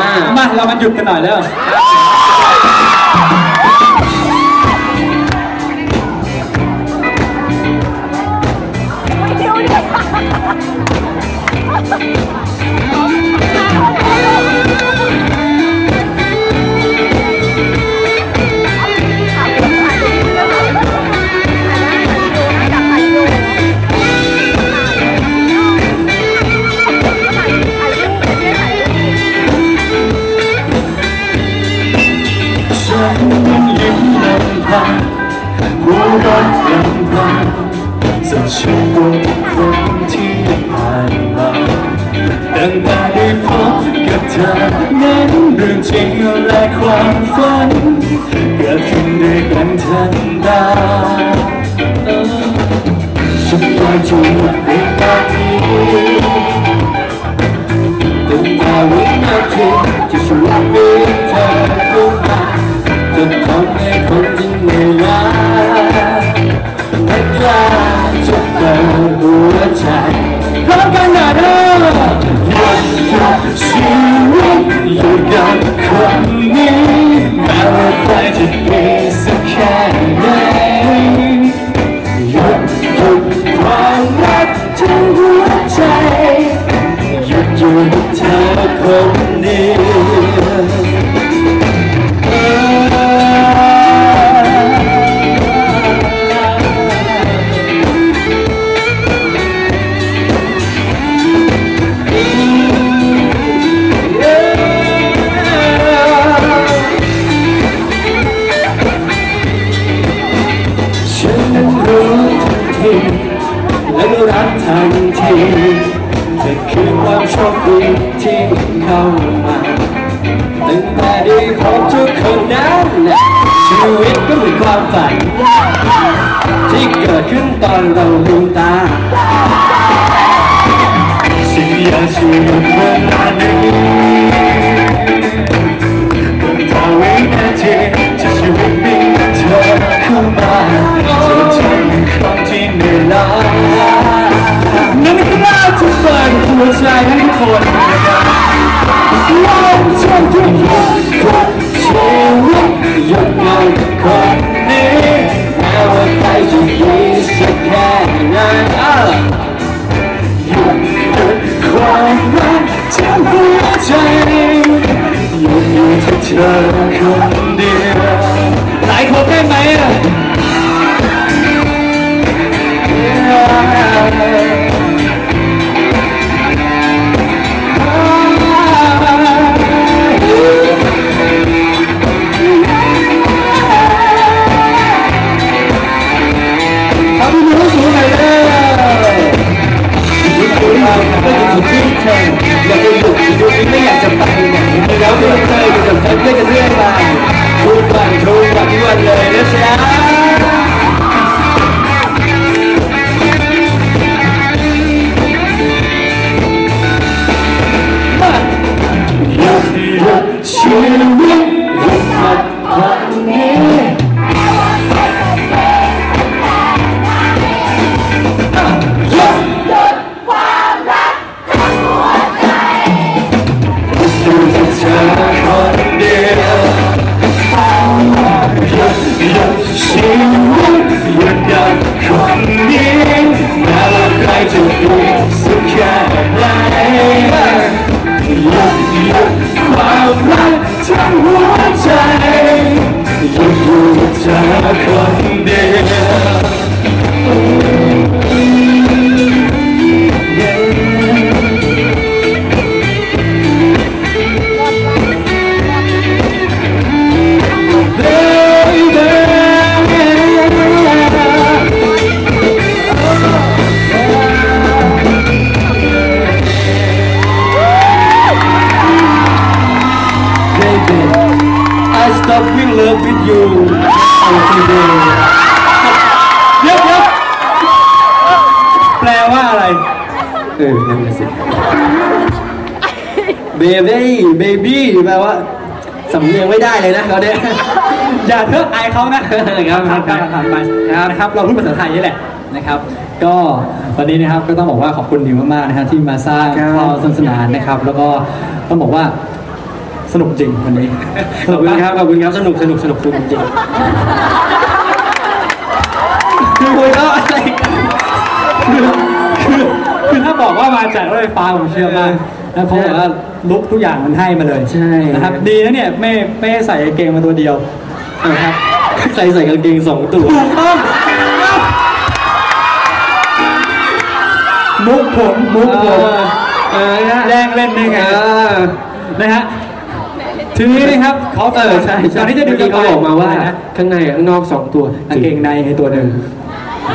มาเรามาหยุดกันหน่อยแล้ว ฉันอยากจะรักเพียงตอนนี้ตั้งแต่วินาทีที่ฉั เข้ามาตั้งแต่ได้พบทุกคนนั้นชีวิตก็เหมือนความฝัน ที่เกิดขึ้นตอนเราลืมตาฉันอยากจะหยุดเวลานนี้ รักทั้งหัวใจหยุดอ Thank you. คนนี้แม้ว่าใครจะดีสักแค่ไหนหยุดหยุดความรักทั้งหัวใจหยุดอยู่ที่เธอคนเดียว I stop in love with you today. เดี๋ยวเดี๋ยวแปลว่าอะไร เออ นั่นน่ะสิเบบี้เบบี้แปลว่าสำเนียงไม่ได้เลยนะเขาเนี่ยอย่าเถอะอายเขานะครับผ่านไปผ่านไปนะครับ เราพูดภาษาไทยนี่แหละนะครับ ก็วันนี้นะครับก็ต้องบอกว่าขอบคุณนิวมากๆนะครับที่มาสร้างครับความสนุกสนานนะครับ แล้วก็ต้องบอกว่า สนุกจริงวันนี้ขอบคุณครับขอบคุณครับสนุกสนุกสนุกสนุกจริงคือคุยก็อะไรคือคือคือถ้าบอกว่ามาจากรถไฟฟ้าผมเชื่อมากนะเพราะว่าลุกทุกอย่างมันให้มาเลยใช่ นะครับดีนะเนี่ยไม่ไม่ใส่กางเกงมาตัวเดียวนะครับใครใส่กางเกงสองตัวถูกต้องมุกผมมุกผมเออนะแย่งเล่นได้ไง เออ นะฮะ ทีนี้นะครับเขาเออใช่ตอนนี้จะดูเมื่อกี้เขาบอกมาว่านะข้างในกับข้างนอกสองตัวกางเกงในในตัวหนึ่ง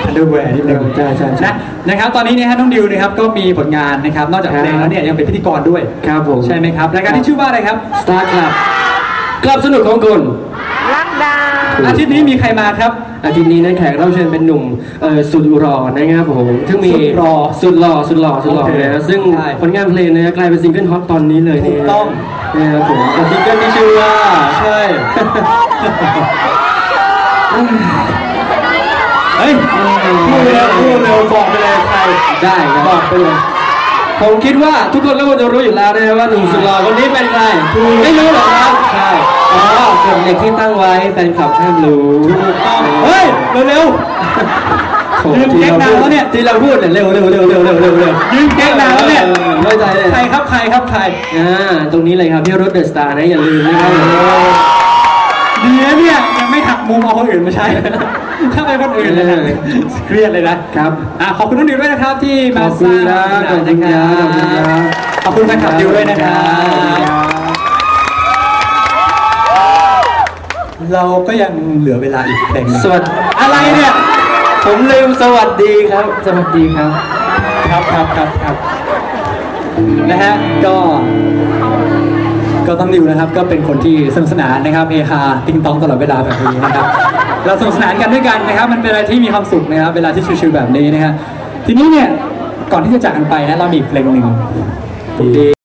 อันเดอร์แวร์นิดนึงใช่ใช่ใช่นะนะครับตอนนี้เนี่ยฮะน้องดิวนะครับก็มีผลงานนะครับนอกจากเพลงแล้วเนี่ยยังเป็นพิธีกรด้วยครับผมใช่ไหมครับรายการที่ชื่อว่าอะไรครับ Star Club กลับสนุกของคุณลักดาว อาทิตย์นี้มีใครมาครับ อาทิตย์นี้นะแขกรับเชิญเป็นหนุ่มเอ่อสุดหล่อนะครับผมซึ่งมีสุดหล่อสุดหล่อสุดหล่อสุดหล่อโอเคเลยนะซึ่งใช่ ผลงานเพลงนะกลายเป็นซิงเกิลฮอตตอนนี้เลยเนี่ยถูกต้อง นะครับผมเป็นซิงเกิลที่ชื่อว่า ใช่เฮ้ยพูดเร็วพูดเร็วบอกไปเลยใครได้ครับ บอกไปเลย ผมคิดว่าทุกคนก็คงจะรู้อยู่แล้วนะครับว่าหนุ่มสุดหล่อคนนี้เป็นใครไม่รู้หรอครับใช่อ๋อ กฎเหล็กที่ตั้งไว้แฟนคลับห้ามรู้เฮ้ย เร็วโถ่ยืมเก๊กนานแล้วเนี่ยที่เราพูดเนี่ยเร็วเร็วเร็วเร็วเร็วเร็วเร็วยืมเก๊กนานแล้วเนี่ยออเข้าใจเลยใครครับใครครับใครอ่าตรงนี้เลยครับพี่รถเดอะสตาร์นะอย่าลืมนะครับดีนะเนี่ยยังไม่หักมุมเอาคนอื่นมาใช้ถ้าเป็นคนอื่นเลยนะเครียดเลยนะครับอะขอบคุณน้องดิวด้วยนะครับที่มาขอบคุณครับสร้างสนานขอบคุณครับขอบคุณแฟนคลับดิวด้วยนะครับ เราก็ยังเหลือเวลาอีกเพลงหนึงสวัสดีอะไรเนี่ย ผมลืมสวัสดีครับ สวัสดีครับ ครับครับครับครับนะฮะก็ ก็ต้องดิวนะครับ ก็เป็นคนที่สนุกสนานนะครับเฮฮาติงตองตลอดเวลาแบบนี้นะครับ เราสนุกสนานกันด้วยกันนะครับ มันเป็นอะไรที่มีความสุขนะครับ เวลาที่ชิวๆแบบนี้นะฮะทีนี้เนี่ยก่อนที่จะจากกันไปนะเรามีอีกเพลงหนึ่ง